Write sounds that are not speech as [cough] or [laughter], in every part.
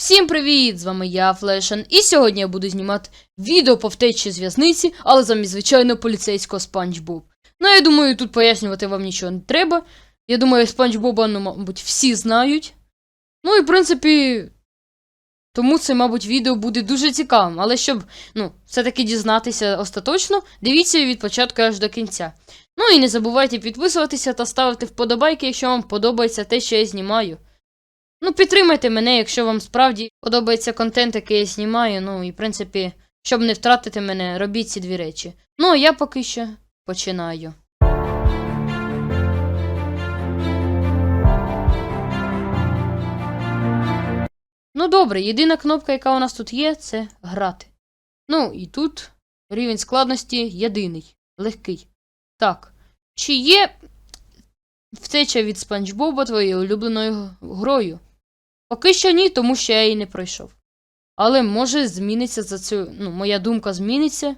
Всім привіт! З вами я, Флешен, і сьогодні я буду знімати відео по втечі з в'язниці, але замість звичайно поліцейського Спанч Боб. Ну, я думаю, тут пояснювати вам нічого не треба. Я думаю, Спанч Боба, ну, мабуть, всі знають. Ну і в принципі. Тому це, мабуть, відео буде дуже цікавим. Але щоб, ну, все-таки дізнатися остаточно, дивіться від початку аж до кінця. Ну і не забувайте підписуватися та ставити вподобайки, якщо вам подобається те, що я знімаю. Ну, підтримайте мене, якщо вам справді подобається контент, який я знімаю. Ну, і в принципі, щоб не втратити мене, робіть ці дві речі. Ну, а я поки що починаю. Ну, добре, єдина кнопка, яка у нас тут є, це грати. Ну, і тут рівень складності єдиний, легкий. Так. Чи є втеча від Спанч Боба твоєю улюбленою грою? Поки що ні, тому що я її не пройшов. Але може зміниться за цю. Ну, моя думка зміниться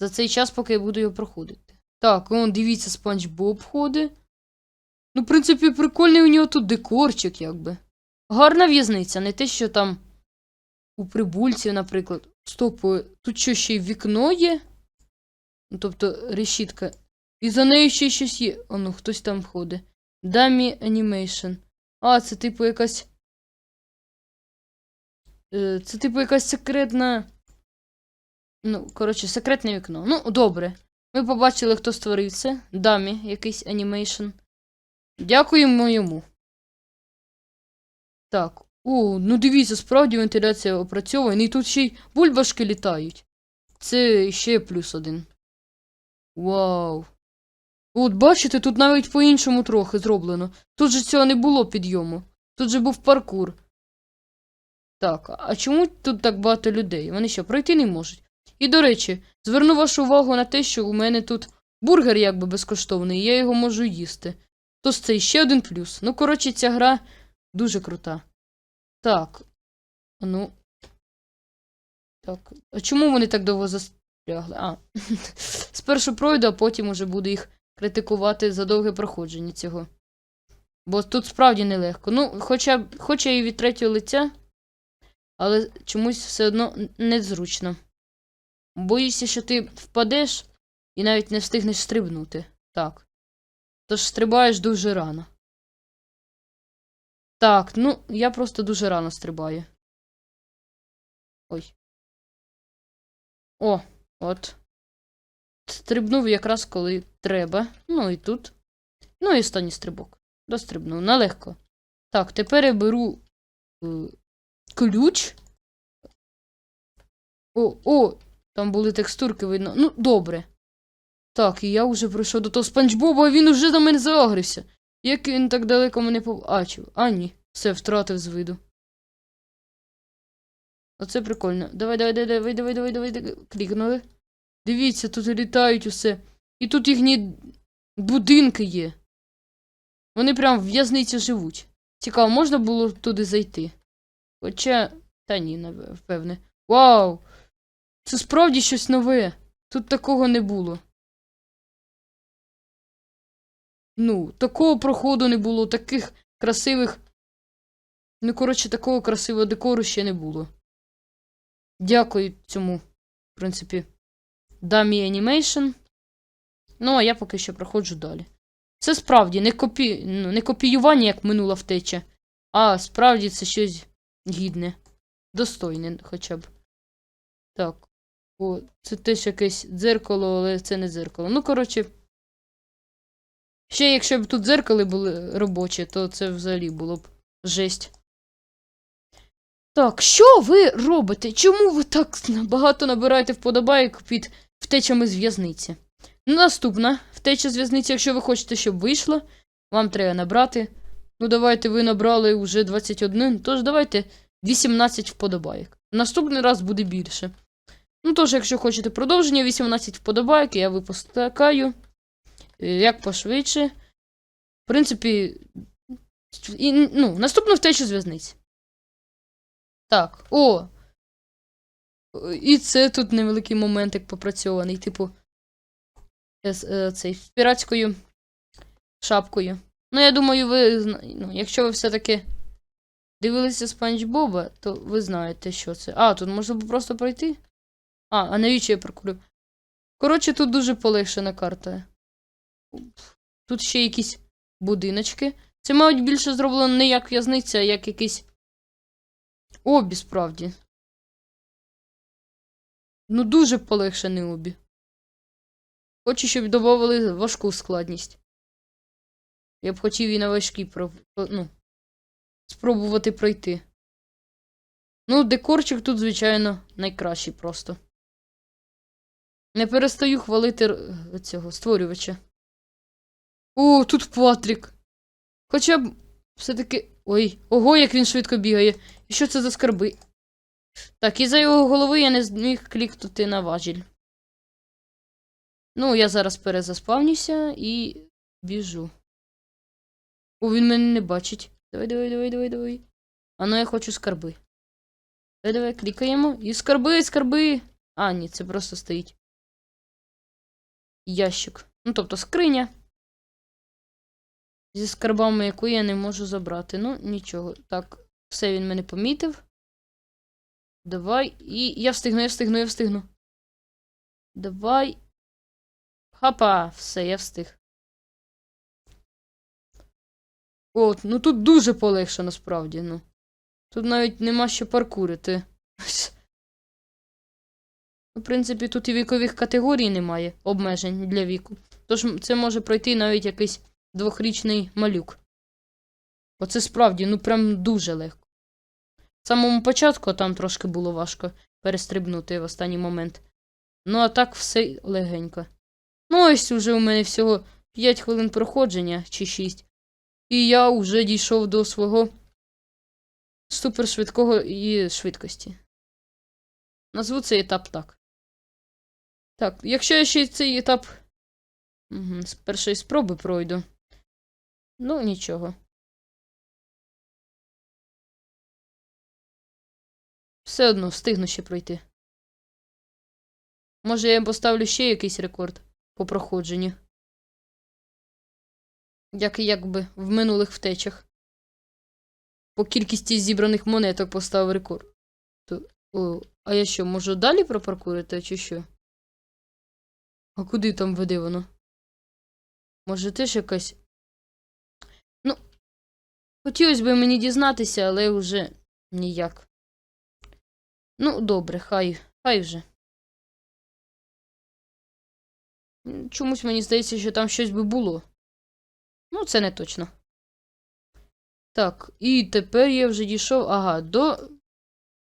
за цей час, поки я буду його проходити. Так, он, дивіться, Спанч Боб ходить. Ну, в принципі, прикольний у нього тут декорчик, якби. Гарна в'язниця, не те, що там у прибульців, наприклад. Стоп, е, тут що ще й вікно є? Ну, тобто решітка. І за нею ще щось є. О, ну, хтось там ходить. Дамі Animation. А, це типу якась. Е, Це типу якась секретна. Ну, коротше, секретне вікно. Ну, добре. Ми побачили, хто створив це. Дамі, якийсь анімейшн. Дякуємо йому. Так. О, ну дивіться, справді вентиляція опрацьована, і тут ще й бульбашки літають. Це ще плюс один. Вау. От бачите, тут навіть по-іншому трохи зроблено. Тут же цього не було підйому. Тут же був паркур. Так, а чому тут так багато людей? Вони що, пройти не можуть? І до речі, зверну вашу увагу на те, що у мене тут бургер якби безкоштовний, і я його можу їсти. То це ще один плюс. Ну, коротше, ця гра дуже крута. Так. Ну. Так. А чому вони так довго застрягли? А. [laughs] Спершу пройду, а потім уже буду їх критикувати за довге проходження цього. Бо тут справді нелегко. Ну, хоча, хоча і від третього лиця, але чомусь все одно незручно. Боюся, що ти впадеш і навіть не встигнеш стрибнути. Так. Тож стрибаєш дуже рано. Так, ну, я просто дуже рано стрибаю. Ой. О, от. Стрибнув якраз коли треба. Ну і тут. Ну і останній стрибок. Дострибнув. Налегко. Так, тепер я беру е, ключ. О, о! Там були текстурки видно. Ну, добре. Так, і я вже прийшов до того Спанч Боба, він уже на мене загрився. Як він так далеко мене побачив? А, ні, все втратив з виду. Оце прикольно. Давай, давай, давай, давай, давай, давай, давай, давай. Клікнули. Дивіться, тут літають усе. І тут їхні будинки є. Вони прям в в'язниці живуть. Цікаво, можна було туди зайти? Хоча. Та ні, напевне. Вау! Це справді щось нове. Тут такого не було. Ну, такого проходу не було, таких красивих. Ну, коротше, такого красивого декору ще не було. Дякую цьому, в принципі, Дамі Animation. Ну, а я поки що проходжу далі. Це справді не, копі... ну, не копіювання, як минула втеча, а справді це щось гідне. Достойне хоча б. Так. О, це теж якесь дзеркало, але це не дзеркало. Ну, коротше. Ще якщо б тут дзеркали були робочі, то це взагалі було б жесть. Так, що ви робите? Чому ви так багато набираєте вподобайок під втечами з в'язниці? Наступна втеча з в'язниці, якщо ви хочете, щоб вийшло, вам треба набрати. Ну, давайте ви набрали вже 21, тож давайте 18 вподобайок. Наступний раз буде більше. Ну, тож, якщо хочете продовження, 18 вподобайок, я випускаю. Е, Як пошвидше. В принципі, і, ну, наступну втечу з в'язниці. Так, о. І це тут невеликий моментик попрацьований, типу. з, е, Цей піратською шапкою. Ну, я думаю, ви. Ну, якщо ви все-таки дивилися Спанч Боба, то ви знаєте, що це. А, тут можна просто пройти? А, а навіщо я прокурю? Коротше, тут дуже полегшена карта. Тут ще якісь будиночки. Це, мабуть, більше зроблено не як в'язниця, а як якийсь обі, справді. Ну, дуже полегшений обі. Хочу, щоб додавали важку складність. Я б хотів і на важкій про... про- ну, спробувати пройти. Ну, декорчик тут, звичайно, найкращий просто. Не перестаю хвалити цього створювача. О, тут Патрік. Хоча б все-таки. Ой, ого, як він швидко бігає. І що це за скарби? Так, і за його голови я не зміг клікнути на важіль. Ну, я зараз перезаспавнюся і біжу. О, він мене не бачить. Давай, давай, давай, давай, давай. А ну я хочу скарби. Давай, давай, клікаємо. І скарби, скарби. А, ні, це просто стоїть. Ящик. Ну, тобто скриня. Зі скарбами, яку я не можу забрати. Ну, нічого. Так, все він мене помітив. Давай. І я встигну, я встигну, я встигну. Давай. Хапа, все, я встиг. От, ну тут дуже полегше, насправді, ну. Тут навіть нема що паркурити. [laughs] Ну, В принципі, тут і вікових категорій немає, обмежень для віку. Тож це може пройти навіть якийсь двохрічний малюк. Оце справді, ну прям дуже легко. В самому початку там трошки було важко перестрибнути в останній момент. Ну, а так все легенько. Ну, ось уже у мене всього 5 хвилин проходження чи 6. І я вже дійшов до свого супершвидкого і швидкості. Назву цей етап так. Так, якщо я ще цей етап угу, з першої спроби пройду. Ну, нічого. Все одно встигну ще пройти. Може, я поставлю ще якийсь рекорд по проходженню. Як і якби в минулих втечах. По кількості зібраних монеток поставив рекорд. То, о, а я що, можу далі пропаркурити, чи що? А куди там веде воно? Може, теж якась. Ну, хотілося б мені дізнатися, але вже ніяк. Ну, добре, хай, хай вже. Чомусь мені здається, що там щось би було. Ну, це не точно. Так, і тепер я вже дійшов, ага, до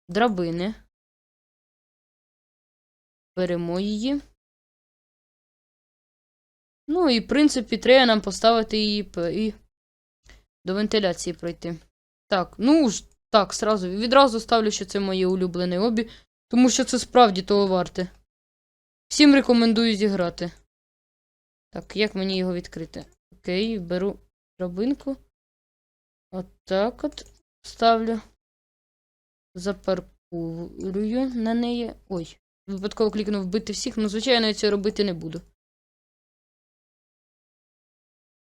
драбини. Беремо її. Ну, і, в принципі, треба нам поставити її і до вентиляції пройти. Так, ну ж, так, сразу, відразу ставлю, що це моє улюблене обі, тому що це справді того варте. Всім рекомендую зіграти. Так, як мені його відкрити? Окей, беру драбинку. Отак от ставлю. Запаркурую на неї. Ой, випадково клікнув вбити всіх, ну, звичайно, я цього робити не буду.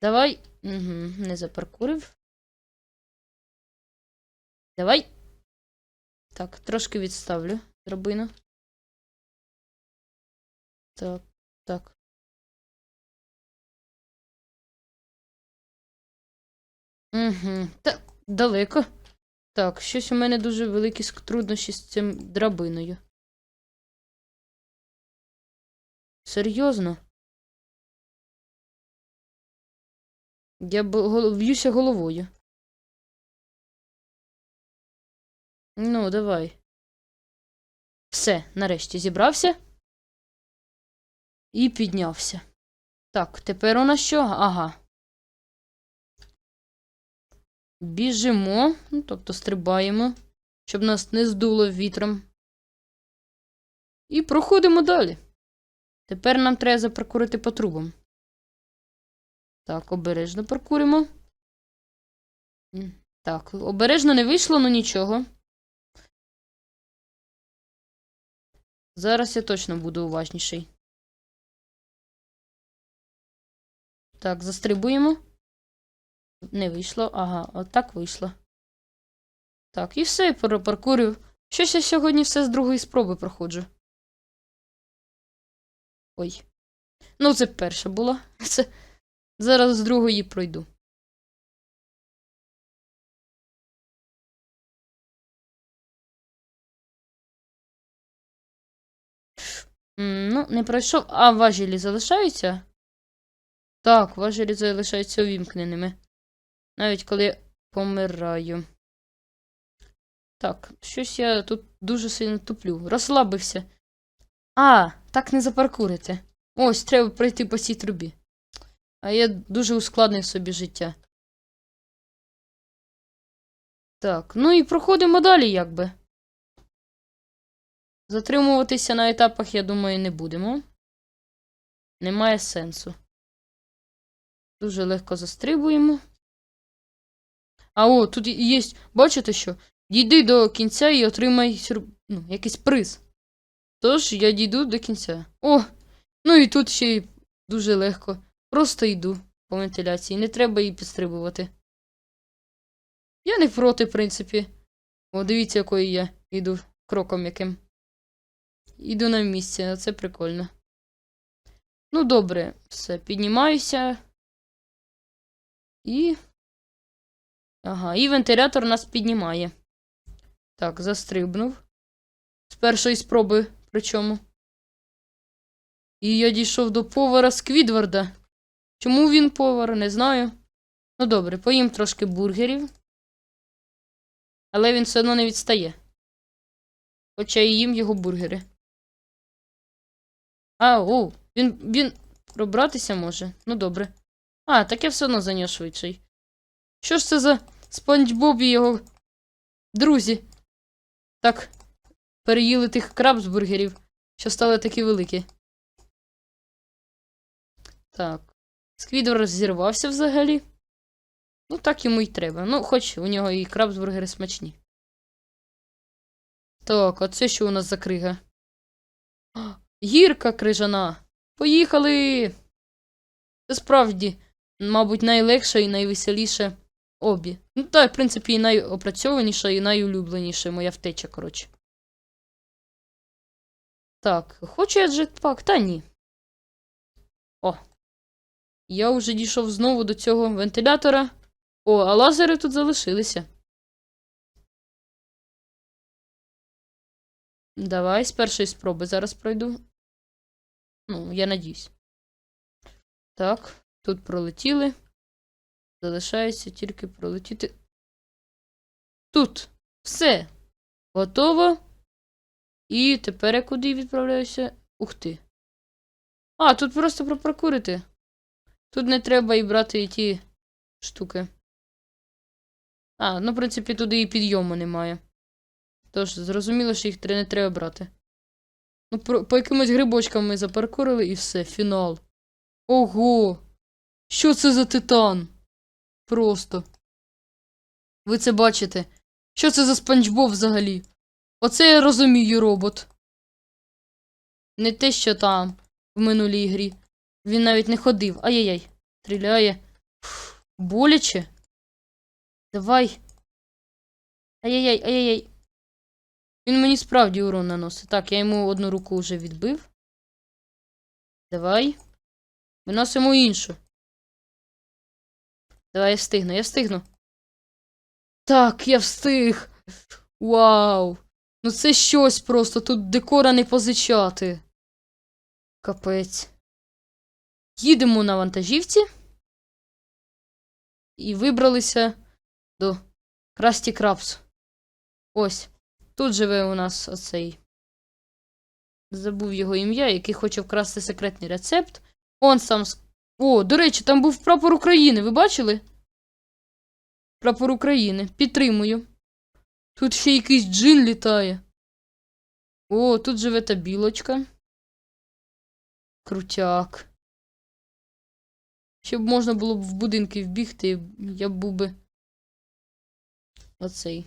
Давай. Угу, не запаркурив. Давай. Так, трошки відставлю драбину. Так, так. Угу. Так, далеко. Так, щось у мене дуже великі труднощі з цим драбиною. Серйозно? Я б'юся головою. Ну, давай. Все, нарешті зібрався. І піднявся. Так, тепер у нас що? Ага. Біжимо, ну, тобто стрибаємо, щоб нас не здуло вітром. І проходимо далі. Тепер нам треба запаркурити по трубам. Так, обережно паркуримо. Так, обережно не вийшло, ну нічого. Зараз я точно буду уважніший. Так, застрибуємо. Не вийшло. Ага, отак вийшло. Так, і все, перепаркурив. Щось я сьогодні все з другої спроби проходжу. Ой. Ну, це перша була. [laughs] Це... Зараз з другої пройду. Ну, не пройшов. А важелі залишаються? Так, важелі залишаються увімкненими. Навіть коли помираю. Так, щось я тут дуже сильно туплю. Розслабився. А, так не запаркурите. Ось, треба пройти по цій трубі. А я дуже ускладнив собі життя. Так, ну і проходимо далі, якби. Затримуватися на етапах, я думаю, не будемо. Немає сенсу. Дуже легко застрибуємо. А о, тут є. Бачите що? Дійди до кінця і отримай сюр... ну, якийсь приз. Тож я дійду до кінця. О! Ну і тут ще й дуже легко. Просто йду по вентиляції. Не треба її підстрибувати. Я не проти, в принципі. О, дивіться, якою я йду кроком яким. Іду на місці, а це прикольно. Ну, добре, все, піднімаюся. І. Ага, і вентилятор нас піднімає. Так, застрибнув. З першої спроби, причому. І я дійшов до повара Сквідварда. Чому він повар, не знаю. Ну добре, поїм трошки бургерів. Але він все одно не відстає. Хоча і їм його бургери. А, о, він. він пробратися може. Ну добре. А, так я все одно за нього швидший. Що ж це за Спанч Боб і його друзі? Так, переїли тих крабсбургерів, що стали такі великі. Так. Сквідвар зірвався взагалі. Ну, так йому й треба. Ну, хоч у нього і крабсбургери смачні. Так, а це що у нас за крига? А, Гірка крижана. Поїхали! Це справді, мабуть, найлегше і найвеселіше обі. Ну, так, в принципі, і найопрацьованіша, і найулюбленіша моя втеча, коротше. Так, хочу я джетпак, та ні. О. Я вже дійшов знову до цього вентилятора. О, а лазери тут залишилися. Давай з першої спроби зараз пройду. Ну, я надіюсь. Так, тут пролетіли. Залишається тільки пролетіти. Тут. Все. Готово. І тепер я куди відправляюся? Ух ти. А, тут просто пропаркурити. Тут не треба і брати і ті штуки. А, ну, в принципі, туди і підйому немає. Тож, зрозуміло, що їх не треба брати. Ну, про, по якимось грибочкам ми запаркурили і все, фінал. Ого! Що це за титан? Просто. Ви це бачите? Що це за спанч Боб взагалі? Оце я розумію робот. Не те, що там, в минулій грі. Він навіть не ходив. Ай-яй-яй. Стріляє. Фу, боляче. Давай. Ай-яй-яй, ай-яй-яй. Він мені справді урон наносить. Так, я йому одну руку вже відбив. Давай. Виносимо іншу. Давай я встигну, я встигну. Так, я встиг. Вау. Ну це щось просто. Тут декора не позичати. Капець. Їдемо на вантажівці. І вибралися до Красті Крабс. Ось. Тут живе у нас оцей. Забув його ім'я, який хоче вкрасти секретний рецепт. Он сам. О, до речі, там був прапор України, ви бачили? Прапор України. Підтримую. Тут ще якийсь джин літає. О, тут живе та білочка. Крутяк. Щоб можна було б в будинки вбігти, я був би. Оцей.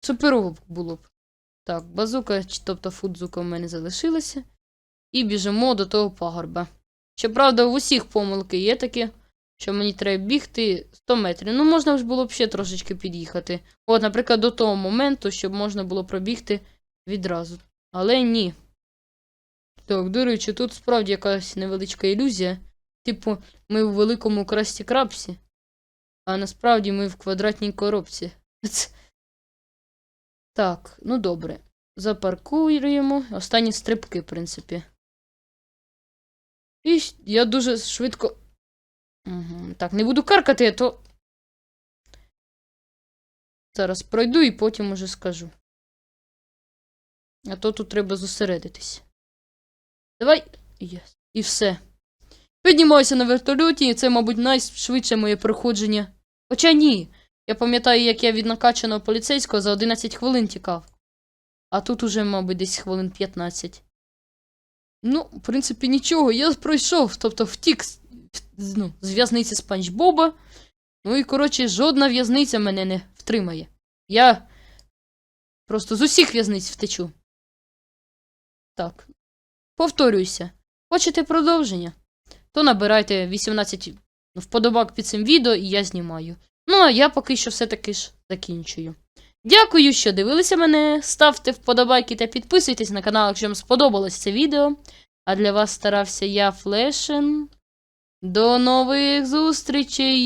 Суперово було б. Так, базука, тобто фудзука в мене залишилася. І біжимо до того пагорба. Щоправда, в усіх помилки є такі, що мені треба бігти 100 метрів. Ну, можна ж було б ще трошечки під'їхати. От, наприклад, до того моменту, щоб можна було пробігти відразу. Але ні. Так, до речі, тут справді якась невеличка ілюзія. Типу, ми в великому красті крапсі, а насправді ми в квадратній коробці. Так, ну добре. Запаркуємо. Останні стрибки, в принципі. І я дуже швидко. Угу. Так, не буду каркати, а то. Зараз пройду і потім уже скажу. А то тут треба зосередитись. Давай. Єс. І все. Піднімаюся на вертольоті, і це, мабуть, найшвидше моє проходження. Хоча ні. Я пам'ятаю, як я від накачаного поліцейського за 11 хвилин тікав. А тут уже, мабуть, десь хвилин 15. Ну, в принципі, нічого, я пройшов, тобто втік ну, з в'язниці Спанч Боба. Ну і, коротше, жодна в'язниця мене не втримає. Я просто з усіх в'язниць втечу. Так. Повторююся. Хочете продовження? То набирайте 18 вподобак під цим відео, і я знімаю. Ну, а я поки що все-таки ж закінчую. Дякую, що дивилися мене. Ставте вподобайки та підписуйтесь на канал, якщо вам сподобалось це відео. А для вас старався я Флешен. До нових зустрічей!